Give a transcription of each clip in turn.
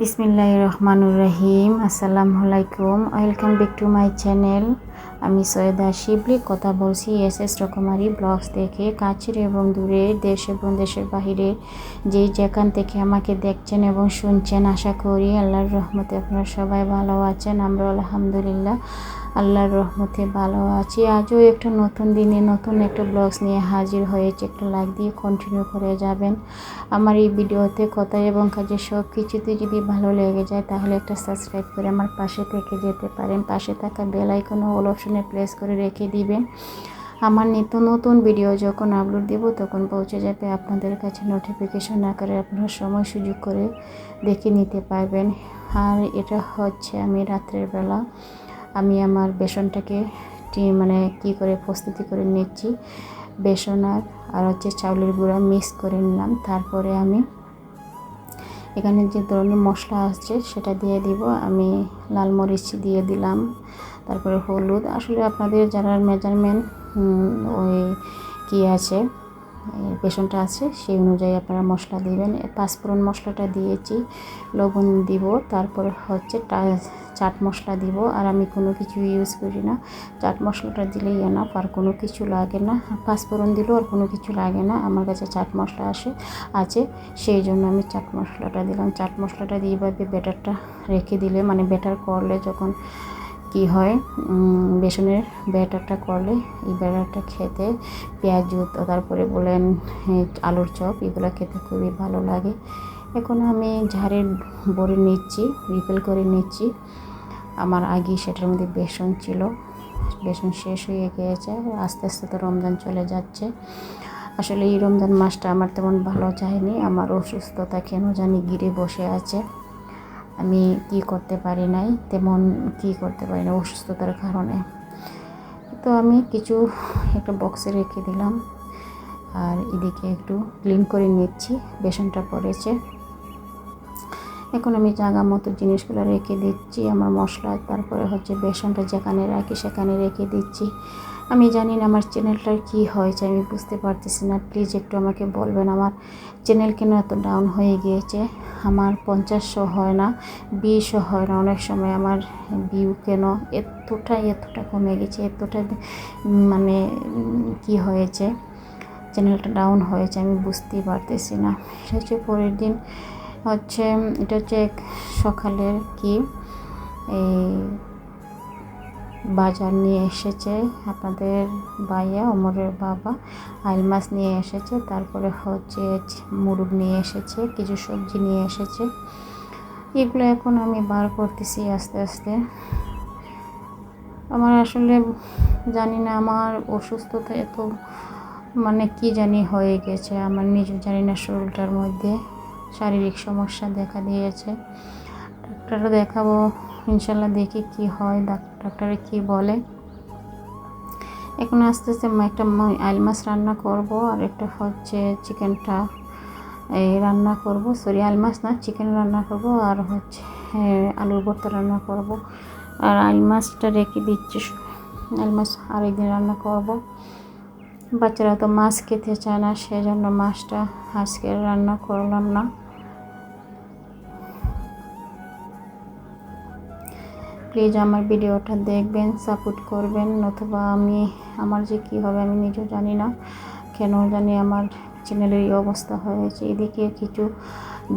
বিসমিল্লাহ রহমানুর রহিম। আসসালামু আলাইকুম। Welcome back to my channel. আমি সৈয়দা শিবলি কথা বলছি। এস এস রকমারি ব্লগস থেকে কাছের এবং দূরের দেশ এবং দেশের বাহিরে যেই যেখান থেকে আমাকে দেখছেন এবং শুনছেন, আশা করি আল্লাহর রহমতে আপনারা সবাই ভালো আছেন। আমরা আলহামদুলিল্লাহ আল্লাহর রহমতে ভালো আছি। আজও একটা নতুন দিনে নতুন একটা ব্লগস নিয়ে হাজির হয়েছে। একটা লাইক দিয়ে কন্টিনিউ করে যাবেন। আমার এই ভিডিওতে কথা এবং কাজে সব কিছুতে যদি ভালো লেগে যায়, তাহলে একটা সাবস্ক্রাইব করে আমার পাশে থেকে যেতে পারেন। পাশে থাকা বেল আইকনে অল অপশনে প্রেস করে রেখে দিবেন। আমার নিত্য নতুন ভিডিও যখন আপলোড দেব, তখন পৌঁছে যাবে আপনাদের কাছে নোটিফিকেশন আকারে আপনারা সময় সুযোগ করে দেখে নিতে পারবেন। আর এটা হচ্ছে আমি রাত্রের বেলা, আমি আমার বেসনটাকে মানে কি করে প্রস্তুতি করে নিচ্ছি। বেসন আর আর হচ্ছে চাউলের গুঁড়া মিক্স করে নিলাম। তারপরে আমি এখানে যে ধরনের মশলা আসছে, সেটা দিয়ে দিব। আমি লাল মরিচ দিয়ে দিলাম। তারপরে হলুদ। আসলে আপনাদের যারা মেজারমেন্ট ওই কী আছে বেসনটা আছে, সেই অনুযায়ী আপনারা মশলা দিবেন। পাঁচফোড়ন মশলাটা দিয়েছি, লবণ দিব, তারপরে হচ্ছে চাট মশলা দিব। আর আমি কোনো কিছু ইউজ করি না। চাট মশলাটা দিলেই না আর কোনো কিছু লাগে না। পাঁচফোড়ন দিলেও আর কোনো কিছু লাগে না, আমার কাছে চাট মশলা আসে, আছে। সেই জন্য আমি চাট মশলাটা দিলাম। চাট মশলাটা দিয়ে বেটারটা রেখে দিলে মানে বেটার করলে যখন কি হয়? বেসনের ব্যাটারটা করলে এই ব্যাটারটা খেতে পেঁয়াজ তারপরে বলেন আলুর চপ এগুলো খেতে খুবই ভালো লাগে। এখন আমি ঝাড়ের বড়ি নিচ্ছি, রিফিল করে নিচ্ছি। আমার আগে সেটার মধ্যে বেসন ছিল। বেসন শেষ হয়ে গিয়েছে, আস্তে আস্তে তো রমজান চলে যাচ্ছে। আসলে এই রমজান মাসটা আমার তেমন ভালো যায়নি, আমার অসুস্থতা কেন জানি গিরে বসে আছে। আমি কি করতে পারি নাই, তেমন কি করতে পারি না অসুস্থতার কারণে। তো আমি কিছু একটা বক্সে রেখে দিলাম আর এদিকে একটু ক্লিন করে নিচ্ছি, বেসনটা পড়েছে। এখন আমি জাগা মতো জিনিসগুলো রেখে দিচ্ছি, আমার মশলা, তারপরে হচ্ছে বেসনটা যেখানে রাখি সেখানে রেখে দিচ্ছি। আমি জানি না আমার চ্যানেলটার কি হয়েছে, আমি বুঝতে পারতেছি না। প্লিজ একটু আমাকে বলবেন আমার চ্যানেল কেন এত ডাউন হয়ে গিয়েছে? আমার পঞ্চাশশো হয় না, বিশও হয় না। অনেক সময় আমার ভিউ কেন এতটা এতটা কমে গেছে, এতটা মানে কি হয়েছে? চ্যানেলটা ডাউন হয়েছে, আমি বুঝতেই পারতেছি না। সেটা হচ্ছে পরের দিন, হচ্ছে, এটা হচ্ছে এক সকালের কি? এই বাজার নিয়ে এসেছে আপনাদের ভাইয়া, অমরের বাবা। আইল মাছ নিয়ে এসেছে, তারপরে হচ্ছে মুরগ নিয়ে এসেছে, কিছু সবজি নিয়ে এসেছে। এগুলো এখন আমি বার করতেছি আস্তে আস্তে। আমার আসলে জানি না, আমার অসুস্থতা এত মানে কি জানি হয়ে গেছে। আমার নিজে জানি না শরীরটার মধ্যে শারীরিক সমস্যা দেখা দিয়েছে। ডাক্তারও দেখাবো ইনশাল্লাহ দেখি কি হয় ডাক্তারে কি বলে। এখন আস্তে আস্তে একটা আইল মাছ রান্না করব, আর একটা হচ্ছে চিকেনটা এই রান্না করব। সরি, আইল মাছ না, চিকেন রান্না করব, আর হচ্ছে আলুর ভর্তা রান্না করব। আর আইল মাছটা রেখে দিচ্ছি, আইল মাছ আরেকদিন রান্না করব। বাচ্চারা তো মাছ খেতে চায় না, সেজন্য মাছটা আজকে রান্না করলাম না। প্লিজ আমার ভিডিওটা দেখবেন, সাপোর্ট করবেন অথবা আমি আমার যে কী হবে আমি নিজেও জানি না। কেন জানি আমার চ্যানেলের এই অবস্থা হয়েছে। এদিকে কিছু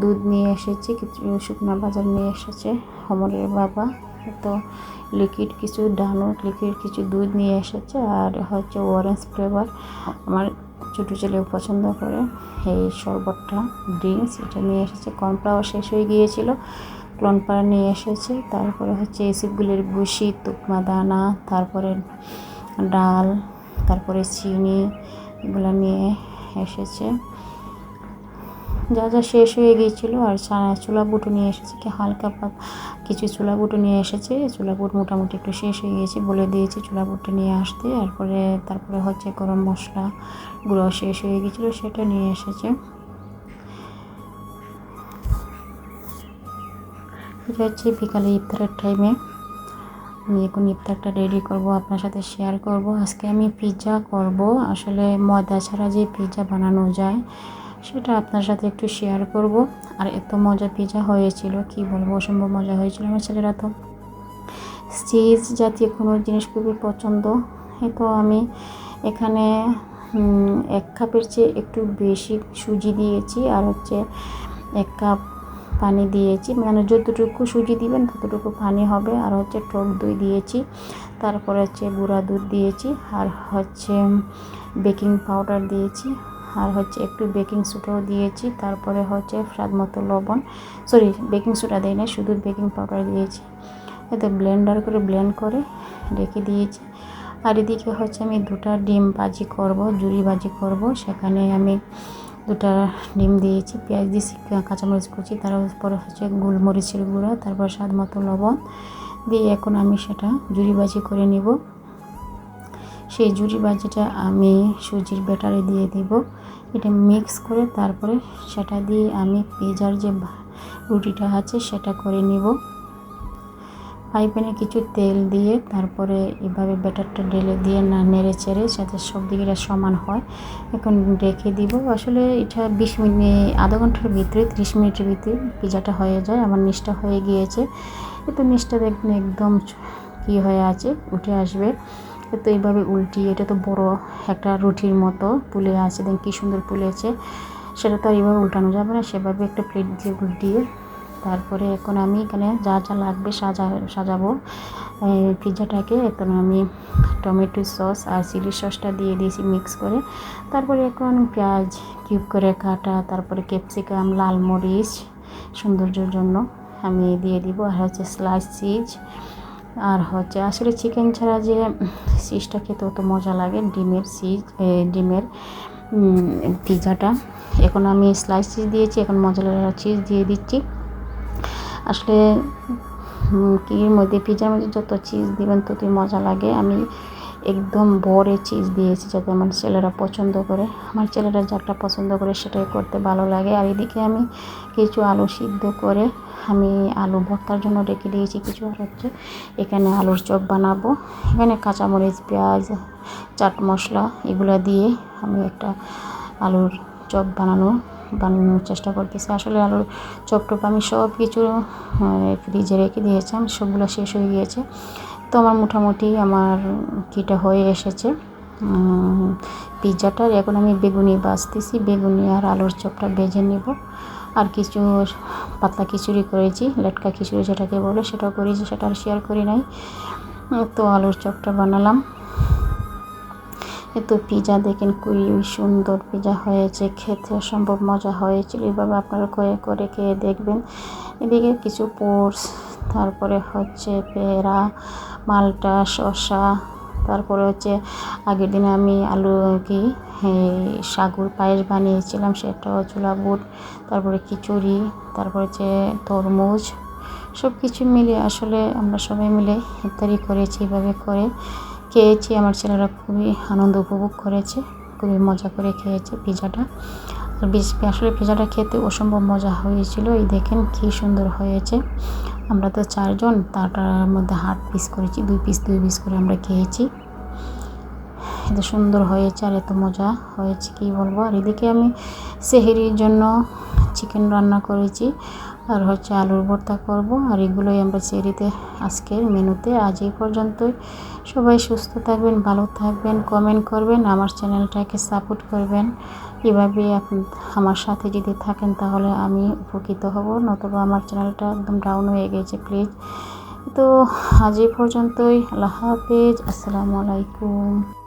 দুধ নিয়ে এসেছে, কিছু শুকনো বাজার নিয়ে এসেছে অমরের বাবা। তো লিকুইড কিছু ডানো, লিকুইড কিছু দুধ নিয়ে এসেছে আর হচ্ছে অরেঞ্জ ফ্লেভার আমার ছোটো ছেলেও পছন্দ করে। এই শরবতটা ড্রিঙ্কস এটা নিয়ে এসেছে। কর্নফ্লাওয়ার শেষ হয়ে গিয়েছিল। ক্লনপাড়া নিয়ে এসেছে। তারপরে হচ্ছে এসিপগুলির বুসি তুকমা দানা, তারপরে ডাল, তারপরে চিনি এগুলো নিয়ে এসেছে। যা যা শেষ হয়ে গিয়েছিল আর চুলা বুটো নিয়ে এসেছে কি হালকা কিছু চুলা বুটো নিয়ে এসেছে। চুলা বুট মোটামুটি একটু শেষ হয়ে গিয়েছে বলে দিয়েছি চুলা বুটটা নিয়ে আসতে। তারপরে তারপরে হচ্ছে গরম মশলা গুঁড়ো শেষ হয়ে গিয়েছিল সেটা নিয়ে এসেছে। এটা হচ্ছে বিকালে ইফতারের টাইমে আমি এখন ইফতারটা রেডি করব, আপনার সাথে শেয়ার করব। আজকে আমি পিৎজা করব। আসলে ময়দা ছাড়া যে পিৎজা বানানো যায়, সেটা আপনার সাথে একটু শেয়ার করব। আর এত মজা পিজা হয়েছিল, কি বলব, অসম্ভব মজা হয়েছিল আমার ছেলেরা তো। চিজ জাতীয় কোনো জিনিস খুবই পছন্দ। তো আমি এখানে এক কাপের চেয়ে একটু বেশি সুজি দিয়েছি। আর হচ্ছে এক কাপ পানি দিয়েছি মানে যতটুকু সুজি দিবেন ততটুকু পানি হবে। আর হচ্ছে টক দই দিয়েছি, তারপরে হচ্ছে গুঁড়া দুধ দিয়েছি, আর হচ্ছে বেকিং পাউডার দিয়েছি, আর হচ্ছে একটু বেকিং সোডাও দিয়েছি, তারপরে হচ্ছে স্বাদ মতো লবণ। সরি, বেকিং সোডা দিই না শুধু বেকিং পাউডার দিয়েছি। এতে ব্লেন্ডার করে ব্লেন্ড করে রেখে দিয়েছি। আর এদিকে হচ্ছে আমি দুটা ডিম ভাজি করব, জুড়ি ভাজি করব, সেখানে আমি দুটা ডিম দিয়েছি, পেঁয়াজ দিয়েছি, কাঁচামরিচ কুচি তারপরে হচ্ছে গোলমরিচের গুঁড়া, তারপর স্বাদ মতো লবণ দিয়ে এখন আমি সেটা জুড়ি ভাজি করে নিব। সেই জুড়ি ভাজিটা আমি সুজির ব্যাটারে দিয়ে দিব। এটা মিক্স করে তারপরে সেটা দিয়ে আমি পিজার যে রুটিটা আছে সেটা করে নিব। ফ্রাই প্যানে কিছু তেল দিয়ে তারপরে এভাবে ব্যাটারটা ঢেলে দিয়ে না নেড়ে চেড়ে যাতে সব দিকে সমান হয়, এখন রেখে দিব। আসলে এটা বিশ মিনিট আধা ঘণ্টার ভিতরে, ত্রিশ মিনিটের ভিতরে পিজাটা হয়ে যায়। আমার নিচটা হয়ে গিয়েছে। তো নিচটা দেখবেন একদম কি হয়ে আছে, উঠে আসবে। তো এইভাবে উল্টি এটা তো বড় একটা রুটির মতো পুলে আছে, দেখুন কী সুন্দর পুলেছে। সেটা তো আর এইভাবে উল্টানো যাবে না, সেভাবে একটা প্লেট দিয়ে উল্টিয়ে তারপরে এখন আমি এখানে যা যা লাগবে সাজা, সাজাবো। পিৎজাটাকে এখন আমি টমেটো সস আর চিলি সসটা দিয়ে দিয়েছি মিক্স করে। তারপরে এখন পেঁয়াজ কিউব করে কাটা, তারপরে ক্যাপসিকাম, লাল মরিচ, সৌন্দর্যের জন্য আমি দিয়ে দিব। আর হচ্ছে স্লাইস চিজ, আর হচ্ছে আসলে চিকেন ছাড়া যে চিজটা খেতে অত মজা লাগে, ডিমের চিজ ডিমের পিৎজাটা এখন আমি স্লাইস চিজ দিয়েছি, এখন মজলা চিজ দিয়ে দিচ্ছি। আসলে কির মধ্যে পিজার মধ্যে যত চিজ দিবেন ততই মজা লাগে। আমি একদম বড়ে চিজ দিয়েছি যাতে আমার ছেলেরা পছন্দ করে। আমার ছেলেরা যাটা পছন্দ করে সেটাই করতে ভালো লাগে। আর এদিকে আমি কিছু আলু সিদ্ধ করে আমি আলু ভর্তার জন্য রেখে দিয়েছি কিছু। আর হচ্ছে এখানে আলুর চপ বানাবো। এখানে কাঁচামরিচ, পেঁয়াজ, চাট মশলা এগুলো দিয়ে আমি একটা আলুর চপ বানানো বানানোর চেষ্টা করতেছি। আসলে আলুর চপ টপ আমি সব কিছু ফ্রিজে রেখে দিয়েছিলাম, সবগুলো শেষ হয়ে গিয়েছে। তো আমার মোটামুটি আমার কিটা হয়ে এসেছে। পিৎজাটার এখন আমি বেগুনি বাছতেছি। বেগুনি আর আলুর চপটা বেজে নিব। আর কিছু পাতলা খিচুড়ি করেছি, লেটকা খিচুড়ি যেটাকে বলে সেটাও করেছি, সেটা আর শেয়ার করি নাই। তো আলুর চপটা বানালাম। এত পিজা দেখেন খুবই সুন্দর পিজা হয়েছে, খেতে অসম্ভব মজা হয়েছিল। এভাবে আপনারা করে করে খেয়ে দেখবেন। এদিকে কিছু পোর্স, তারপরে হচ্ছে পেয়ারা, মালটা, শসা, তারপরে হচ্ছে আগের দিনে আমি আলু কি সাগুর পায়েস বানিয়েছিলাম, সেটাও চুলা বুট, তারপরে খিচুড়ি, তারপরে হচ্ছে তরমুজ সব কিছু মিলে আসলে আমরা সবাই মিলে ইত্যাদি করেছি এভাবে করে। খেয়েছি। আমার ছেলেরা খুবই আনন্দ উপভোগ করেছে, খুবই মজা করে খেয়েছে পিজাটা। আর আসলে পিজাটা খেতে অসম্ভব মজা হয়েছিল। এই দেখেন কী সুন্দর হয়েছে। আমরা তো চারজন তারটার মধ্যে হাট পিস করেছি, দুই পিস দুই পিস করে আমরা খেয়েছি। এত সুন্দর হয়েছে আর এত মজা হয়েছে, কি বলব? আর এদিকে আমি সেহেরির জন্য চিকেন রান্না করেছি। আর হচ্ছে আলুর ভর্তা করব। আর এগুলোই আমরা চেরিতে আজকের মেনুতে। আজ এই পর্যন্তই। সবাই সুস্থ থাকবেন, ভালো থাকবেন কমেন্ট করবেন, আমার চ্যানেলটাকে সাপোর্ট করবেন। এভাবে আপনি আমার সাথে যদি থাকেন তাহলে আমি উপকৃত হব, নতুবা আমার চ্যানেলটা একদম ডাউন হয়ে গেছে প্লিজ তো আজ এই পর্যন্তই। আল্লাহ হাফেজ। আসসালামু আলাইকুম।